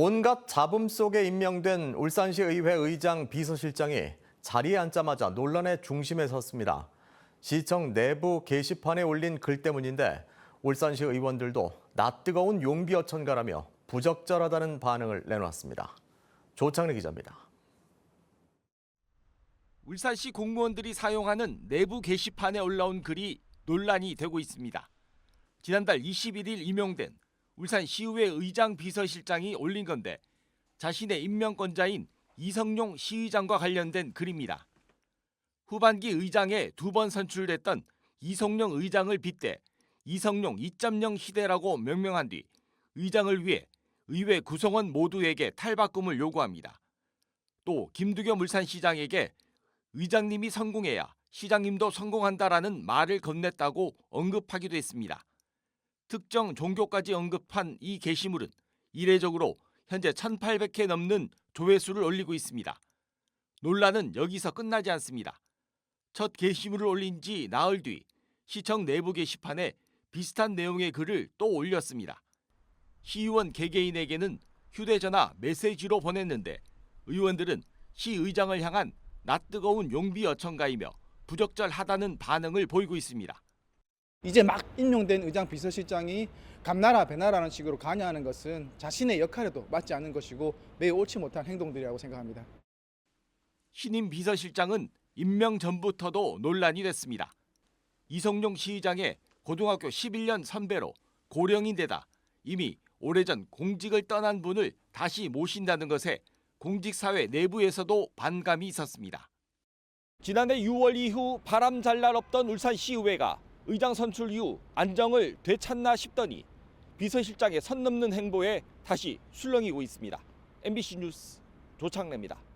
온갖 잡음 속에 임명된 울산시 의회 의장 비서실장이 자리에 앉자마자 논란의 중심에 섰습니다. 시청 내부 게시판에 올린 글 때문인데 울산시 의원들도 낯 뜨거운 용비어천가라며 부적절하다는 반응을 내놓았습니다. 조창래 기자입니다. 울산시 공무원들이 사용하는 내부 게시판에 올라온 글이 논란이 되고 있습니다. 지난달 21일 임용된 울산 시의회 의장 비서실장이 올린 건데 자신의 임명권자인 이성용 시의장과 관련된 글입니다. 후반기 의장에 두 번 선출됐던 이성용 의장을 빗대 이성용 2.0 시대라고 명명한 뒤 의장을 위해 의회 구성원 모두에게 탈바꿈을 요구합니다. 또 김두겸 울산시장에게 의장님이 성공해야 시장님도 성공한다라는 말을 건넸다고 언급하기도 했습니다. 특정 종교까지 언급한 이 게시물은 이례적으로 현재 1,800회 넘는 조회수를 올리고 있습니다. 논란은 여기서 끝나지 않습니다. 첫 게시물을 올린 지 나흘 뒤 시청 내부 게시판에 비슷한 내용의 글을 또 올렸습니다. 시의원 개개인에게는 휴대전화 메시지로 보냈는데 의원들은 시의장을 향한 낯뜨거운 용비 어천가이며 부적절하다는 반응을 보이고 있습니다. 이제 막 임용된 의장 비서실장이 감나라 배나라는 식으로 관여하는 것은 자신의 역할에도 맞지 않는 것이고 매우 옳지 못한 행동들이라고 생각합니다. 신임 비서실장은 임명 전부터도 논란이 됐습니다. 이성용 시의장의 고등학교 11년 선배로 고령인데다 이미 오래전 공직을 떠난 분을 다시 모신다는 것에 공직사회 내부에서도 반감이 있었습니다. 지난해 6월 이후 바람 잘 날 없던 울산시의회가 의장 선출 이후 안정을 되찾나 싶더니 비서실장의 선 넘는 행보에 다시 술렁이고 있습니다. MBC 뉴스 조창래입니다.